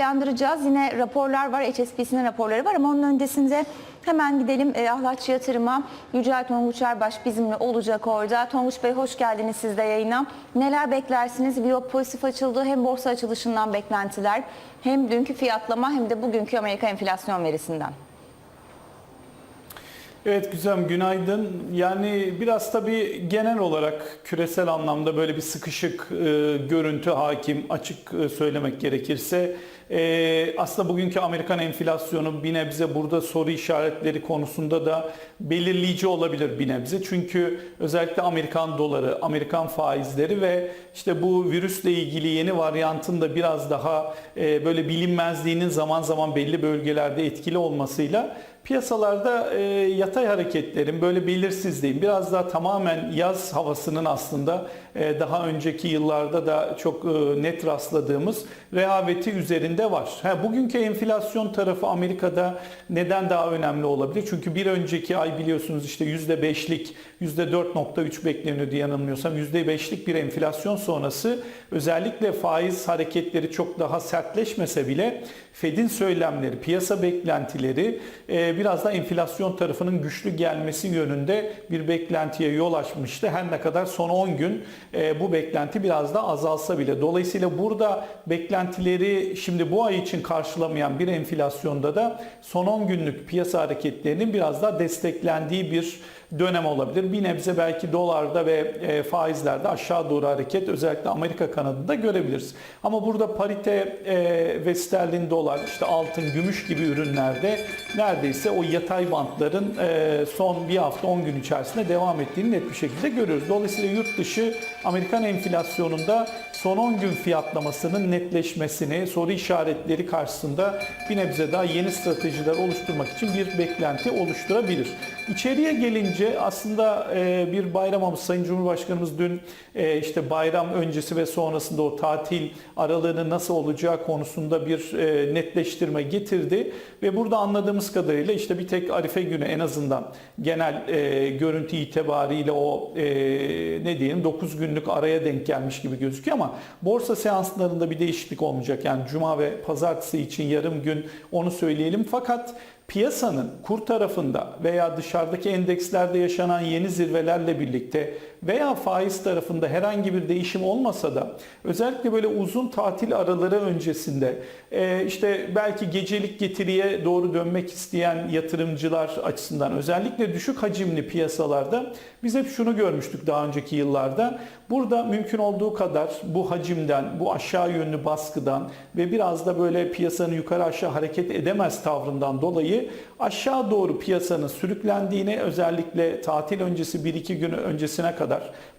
Değerlendireceğiz. Yine raporlar var, HSBC'nin raporları var ama onun öncesinde hemen gidelim e, Ahlatçı Yatırım'a. Yücel Tonguç Erbaş bizimle olacak orada. Tonguç Bey hoş geldiniz siz de yayına. Neler beklersiniz? Viyop pozitif açıldı. Hem borsa açılışından beklentiler, hem dünkü fiyatlama hem de bugünkü Amerika enflasyon verisinden. Evet Güzem günaydın. Yani biraz tabii genel olarak küresel anlamda böyle bir sıkışık e, görüntü hakim açık e, söylemek gerekirse. E, aslında bugünkü Amerikan enflasyonu bir nebze burada soru işaretleri konusunda da belirleyici olabilir bir nebze. Çünkü özellikle Amerikan doları, Amerikan faizleri ve işte bu virüsle ilgili yeni varyantın da biraz daha e, böyle bilinmezliğinin zaman zaman belli bölgelerde etkili olmasıyla Piyasalarda e, yatay hareketlerin böyle belirsizliğin biraz daha tamamen yaz havasının aslında e, daha önceki yıllarda da çok e, net rastladığımız rehaveti üzerinde var. Ha, bugünkü enflasyon tarafı Amerika'da neden daha önemli olabilir? Çünkü bir önceki ay biliyorsunuz işte %5'lik %4.3 bekleniyordu yanılmıyorsam %5'lik bir enflasyon sonrası özellikle faiz hareketleri çok daha sertleşmese bile Fed'in söylemleri, piyasa beklentileri e, biraz da enflasyon tarafının güçlü gelmesi yönünde bir beklentiye yol açmıştı. Her ne kadar son 10 gün e, bu beklenti biraz da azalsa bile. Dolayısıyla burada beklentileri şimdi bu ay için karşılamayan bir enflasyonda da son 10 günlük piyasa hareketlerinin biraz daha desteklendiği bir dönem olabilir. Bir nebze belki dolarda ve e, faizlerde aşağı doğru hareket özellikle Amerika kanadında görebiliriz. Ama burada parite e, ve sterlin dolar, işte altın, gümüş gibi ürünlerde neredeyse o yatay bantların e, son bir hafta 10 gün içerisinde devam ettiğini net bir şekilde görüyoruz. Dolayısıyla yurt dışı Amerikan enflasyonunda son 10 gün fiyatlamasının netleşmesini, soru işaretleri karşısında bir nebze daha yeni stratejiler oluşturmak için bir beklenti oluşturabilir. İçeriye gelince aslında e, bir bayram havası Sayın Cumhurbaşkanımız dün e, işte bayram öncesi ve sonrasında o tatil aralığının nasıl olacağı konusunda bir e, netleştirme getirdi ve burada anladığımız kadarıyla işte bir tek Arife günü en azından genel görüntü itibariyle o ne diyelim 9 günlük araya denk gelmiş gibi gözüküyor ama borsa seanslarında bir değişiklik olmayacak. Yani cuma ve pazartesi için yarım gün onu söyleyelim fakat piyasanın kur tarafında veya dışarıdaki endekslerde yaşanan yeni zirvelerle birlikte veya faiz tarafında herhangi bir değişim olmasa da özellikle böyle uzun tatil araları öncesinde e, işte belki gecelik getiriye doğru dönmek isteyen yatırımcılar açısından özellikle düşük hacimli piyasalarda biz hep şunu görmüştük daha önceki yıllarda. Burada mümkün olduğu kadar bu hacimden, bu aşağı yönlü baskıdan ve biraz da böyle piyasanın yukarı aşağı hareket edemez tavrından dolayı aşağı doğru piyasanın sürüklendiğine özellikle tatil öncesi 1-2 gün öncesine kadar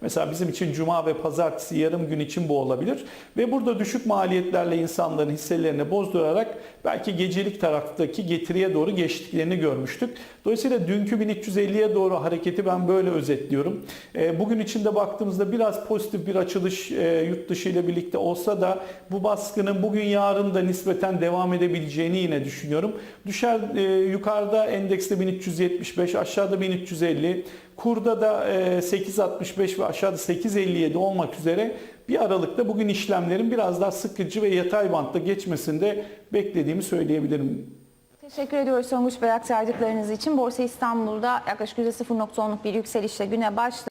mesela bizim için cuma ve pazartesi yarım gün için bu olabilir ve burada düşük maliyetlerle insanların hisselerini bozdurarak belki gecelik taraftaki getiriye doğru geçtiklerini görmüştük. Dolayısıyla dünkü 1350'ye doğru hareketi ben böyle özetliyorum. E, Bugün içinde baktığımızda biraz pozitif bir açılış e, yurt dışı ile birlikte olsa da bu baskının bugün yarın da nispeten devam edebileceğini yine düşünüyorum. Düşer e, yukarıda endekste 1375, aşağıda 1350, kurda da e, 865 ve aşağıda 857 olmak üzere bir aralıkta bugün işlemlerin biraz daha sıkıcı ve yatay bantta geçmesinde beklediğimi söyleyebilirim. Teşekkür ediyoruz Tonguç Bey aktardıklarınız için. Borsa İstanbul'da yaklaşık %0.10'luk bir yükselişle güne başladı.